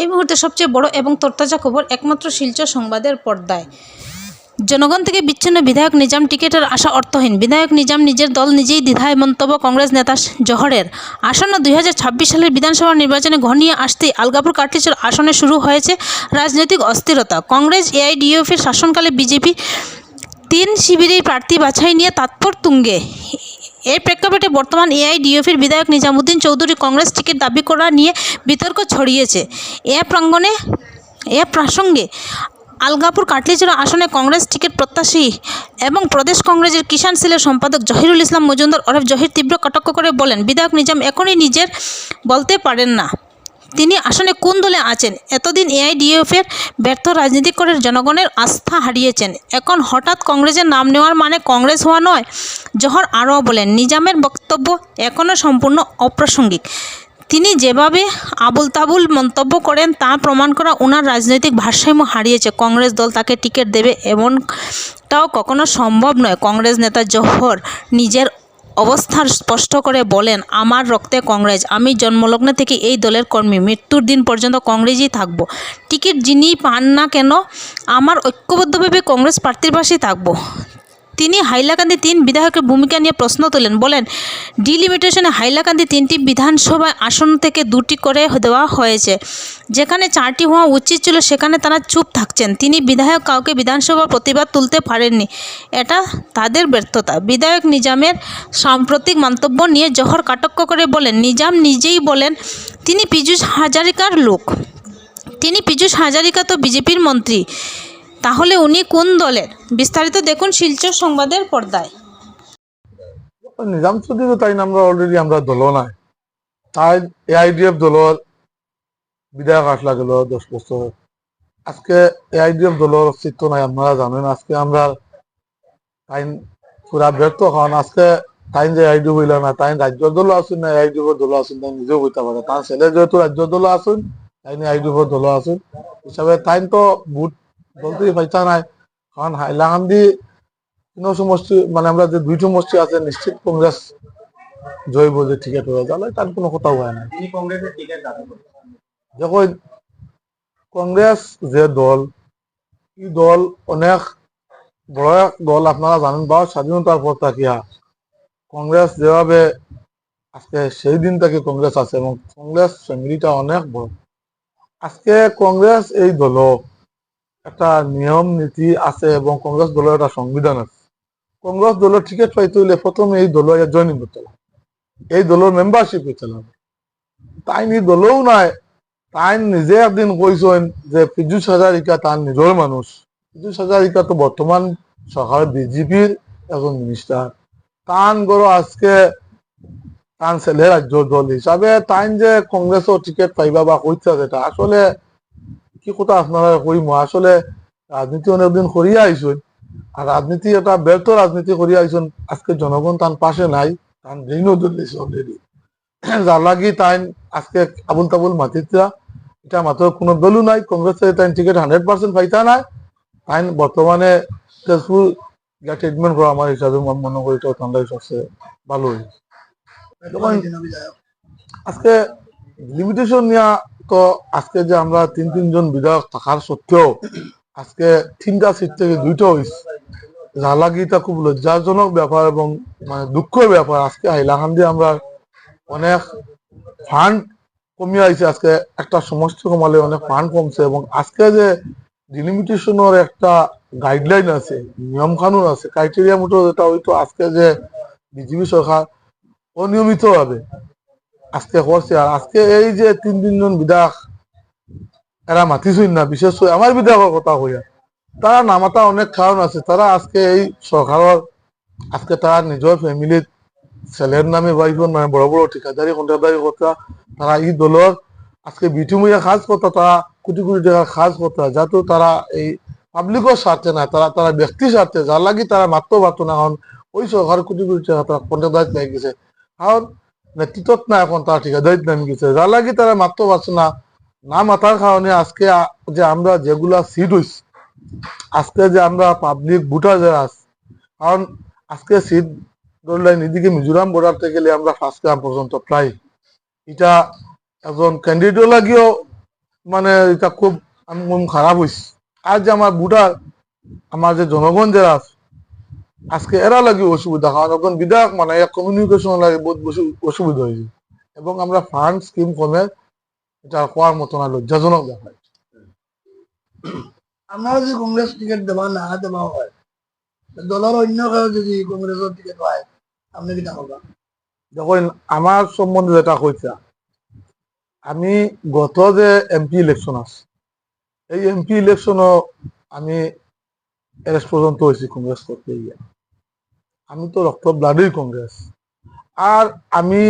এই মুহূর্তে সবচেয়ে বড় এবং তরতাজা খবর একমাত্র শিলচর সংবাদের পর্দায়। জনগণ থেকে বিচ্ছিন্ন বিধায়ক নিজাম টিকিটের আশা অর্থহীন। বিধায়ক নিজাম নিজের দল নিজেই দ্বিধায় মন্তব্য কংগ্রেস নেতা জহরের। আসন্ন দুই হাজার ছাব্বিশ সালের বিধানসভা নির্বাচনে ঘনিয়ে আসতেই আলগাপুর কার্টিচর আসনে শুরু হয়েছে রাজনৈতিক অস্থিরতা। কংগ্রেস এআইডিএফের শাসনকালে বিজেপি তিন শিবিরের প্রার্থী বাছাই নিয়ে তাৎপর তুঙ্গে। এর প্রেক্ষাপটে বর্তমান এআই এআইডিএফের বিধায়ক নিজামুদ্দিন চৌধুরী কংগ্রেস টিকিট দাবি করা নিয়ে বিতর্ক ছড়িয়েছে। এ প্রাঙ্গণে, এ প্রসঙ্গে আলগাপুর কাটলিচড়া আসনে কংগ্রেস টিকিট প্রত্যাশী এবং প্রদেশ কংগ্রেসের কিষাণ সেলের সম্পাদক জহিরুল ইসলাম মজুমদার ওরফ জহির তীব্র কটাক্ষ করে বলেন, বিধায়ক নিজাম এখনই নিজের বলতে পারেন না। তিনি আসলে কোন দলে আছেন? এতদিন এআইডিএফের ব্যর্থ রাজনীতি করে জনগণের আস্থা হারিয়েছেন। এখন হঠাৎ কংগ্রেসের নাম নেওয়ার মানে কংগ্রেস হওয়া নয়, জহর আরও বলেন। নিজামের বক্তব্য এখনও সম্পূর্ণ অপ্রাসঙ্গিক। তিনি যেভাবে আবুল তাবুল মন্তব্য করেন, তা প্রমাণ করা ওনার রাজনৈতিক ভারসাম্য হারিয়েছে। কংগ্রেস দল তাকে টিকিট দেবে এমনটাও কখনো সম্ভব নয়। কংগ্রেস নেতা জহর নিজের অবস্থার স্পষ্ট করে বলেন, আমার রক্তে কংগ্রেস। আমি জন্মলগ্ন থেকে এই দলের কর্মী। মৃত্যুর দিন পর্যন্ত কংগ্রেসই থাকব। টিকিট যিনি পান না কেন, আমার ঐক্যবদ্ধভাবে কংগ্রেস প্রার্থীর পাশেই থাকব। তিনি হাইলাকান্দি তিন বিধায়কের ভূমিকা নিয়ে প্রশ্ন তোলেন, বলেন, ডিলিমিটেশনে হাইলাকান্দি তিনটি বিধানসভায় আসন থেকে দুটি করে দেওয়া হয়েছে। যেখানে চারটি হওয়া উচিত ছিল, সেখানে তারা চুপ থাকছেন। তিনি বিধায়ক কাউকে বিধানসভা প্রতিবাদ তুলতে পারেননি। এটা তাদের ব্যর্থতা। বিধায়ক নিজামের সাম্প্রতিক মন্তব্য নিয়ে জহর কাটক্য করে বলেন, নিজাম নিজেই বলেন, তিনি পীযূষ হাজারিকার লোক। তিনি পীযূষ হাজারিকা তো বিজেপির মন্ত্রী। তাহলে উনি কোন দলের? বিস্তারিত দেখুন শিলচর সংবাদের পর্দায়। নিজাম চৌধুরী তাই আমরা অলরেডি আমরা দল নাই। তাই এআইডিএফ বিধায়ক আসলা গেল দশ বছর আজকে এআইডিএফ দলের অস্তিত্ব নাই, আপনারা জানেন। আজকে আমরা তাই পুরা ব্যর্থ কারণ আজকে তাই যে আইডি হইল না তাই রাজ্য দল আসুন না দল আসুন তাই নিজেও হইতে পারে। তার ছেলে যেহেতু রাজ্য দল আসুন তাই আইডিএফ দল আসুন হিসাবে তাই তো ভোট বলতেই পাইতা নাই। কারণ হাইলাকান্দি কোনো সমষ্টি মানে আমরা যে দুইটো সমষ্টি আছে নিশ্চিত কংগ্রেস জয়ব যে টিকিট হয়ে তাহলে তার কোনো কথা হয় না। দেখুন কংগ্রেস যে দল এই দল অনেক বড় এক দল আপনারা জানেন বা স্বাধীনতার পর থাকিয়া কংগ্রেস যেভাবে আজকে সেই দিন থেকে কংগ্রেস আছে এবং কংগ্রেস ফ্যামিলিটা অনেক বড়। আজকে কংগ্রেস এই দল একটা নিয়ম, নীতি আছে এবং কংগ্রেস দলের একটা সংবিধান আছে। কংগ্রেস দলের টিকিট পাইতে হইলে প্রথমে এই দল জয়েনিং করতে হবে। এই দলের মেম্বারশিপ হইতে হবে। তাই নি দলেও নাই। তাই নিজে একদিন কইছেন যে পীযুষ হাজারিকা তার নিজের মানুষ। পীযুষ হাজারিকা তো বর্তমান সরকার বিজেপির একজন মিনিস্টার তান গড় আজকে তান ছেলে রাজ্য দল হিসাবে তাই যে কংগ্রেসও টিকিট পাইবা বা যেটা। আসলে কি কথা আপনারা কইম? আসলে রাজনীতি অনেকদিন করিয়া আইসুন। আর রাজনীতি এটা ব্যর্থ রাজনীতি করিয়া আইসুন। আজকে জনগণ তার পাশে নাই তার ঋণও দিয়েছে অলরেডি যার লাগি তাই আজকে আবুল তাবুল মাতিতা এটা মাত্র কোনো দলও নাই। কংগ্রেসের তাই টিকিট হান্ড্রেড পার্সেন্ট পাইতা নাই। তাই বর্তমানে তেজপুর যা ট্রিটমেন্ট করা আমার হিসাবে মনে করি তো ঠান্ডায় সবচেয়ে ভালো। হয়েছে আজকে লিমিটেশন নিয়া তো আজকে যে আমরা তিন, তিনজন বিধায়ক থাকার সত্ত্বেও আজকে তিনটা সিট থেকে দুইটা হয়েছে যার লাগি এটা খুব লজ্জাজনক ব্যাপার এবং মানে দুঃখের ব্যাপার আজকে হাইলাকান্দি আমরা অনেক ফান্ড কমিয়ে আইছে আজকে একটা সমষ্টি কমালে অনেক ফান্ড কমছে এবং আজকে যে ডিলিমিটেশনের একটা গাইডলাইন আছে নিয়ম কানুন আছে ক্রাইটেরিয়া মতো যেটা হয়তো আজকে যে বিজেপি সরকার অনিয়মিত ভাবে আজকে করছে আর আজকে এই যে তিন তিনজন বিধায়ক, এরা মাতিছই না বিশেষ করে আমার বিধায়কের কথা হইয়া তারা নামাতা অনেক কারণ আছে। তারা আজকে এই সরকারের আজকে তারা নিজের ফ্যামিলির ছেলের নামে বাইফোন মানে বড় বড় ঠিকাদারি কন্ট্রাক্টারি কথা তারা এই দলের আজকে বিটুমিয়া কাজ করতা তারা কোটি কোটি টাকার কাজ করতা যাতে তারা এই পাবলিকের স্বার্থে না তারা তারা ব্যক্তি স্বার্থে যার লাগি তারা মারতে পারতো না কারণ ওই সরকার কোটি কোটি টাকা তারা কন্ট্রাক্টারিত লেগে গেছে। কারণ নেতৃত্বত না এখন তারা ঠিকাদারিত নামে গেছে। যার লাগি তারা মারতে পারছে না না মাতার কারণে আজকে যে আমরা যেগুলা সিট হইছি, আজকে যে আমরা পাবলিক ভোটার যারা আছে, কারণ আজকে সিট ধরলেন এদিকে মিজোরাম বর্ডার থেকে গেলে আমরা ফার্স্ট গ্রাম পর্যন্ত প্রায় এটা একজন ক্যান্ডিডেট লাগিও মানে এটা খুব মন খারাপ হয়েছে আর যে আমার বুড়া আমার যে জনগণ যারা আছে আজকে এরা লাগে অসুবিধা কারণ এখন বিধায়ক মানে কমিউনিকেশন লাগে বহুত বেশি অসুবিধা হয়েছে। এবং আমরা ফান্ড স্কিম কমে এটা হওয়ার মতো না লজ্জাজনক ব্যাপার। আপনারা যদি কংগ্রেস টিকিট দেওয়া না দেওয়া হয় দলের অন্য কেউ যদি কংগ্রেসের টিকিট পায় আপনি কিটা করবা দেখুন আমার সম্বন্ধে যেটা কইছে আমি গত যে এমপি ইলেকশন আছে এই এমপি ইলেকশনও আমি এস পর্যন্ত হয়েছি কংগ্রেস করতে গিয়ে আমি তো রক্ত ব্লাডই কংগ্রেস আর আমি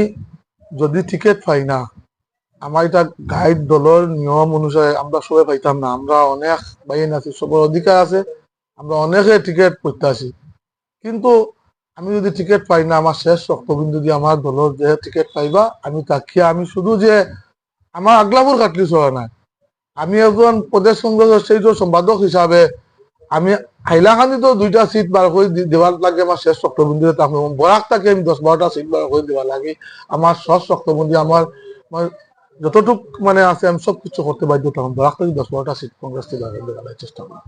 যদি টিকিট পাই না আমার এটা গাইড দলের নিয়ম অনুসারে আমরা সবাই পাইতাম না। আমরা অনেক বাইন আছি সবার অধিকার আছে, আমরা অনেকে টিকিট প্রত্যাশী কিন্তু আমি যদি টিকিট পাই না আমার শেষ রক্তবিন্দু দিয়ে আমার দলের যে টিকিট পাইবা, আমি তাকিয়া আমি শুধু যে আমার আগলাপুর কাটলি চলা নাই। আমি একজন প্রদেশ কংগ্রেসের সেই সম্পাদক হিসাবে আমি হাইলাকান্দি তো দুইটা সিট বার করে দিব দেওয়ার লাগে আমার শেষ রক্তবিন্দু তাকে বরাক তাকে আমি দশ বারোটা সিট বার করে দেওয়া লাগে। আমার শেষ চক্রবন্দি আমার যতটুক মানে আছে, আমি সব কিছু করতে বাধ্য তখন বরাক তাকে দশ বারোটা সিট কংগ্রেস থেকে চেষ্টা করি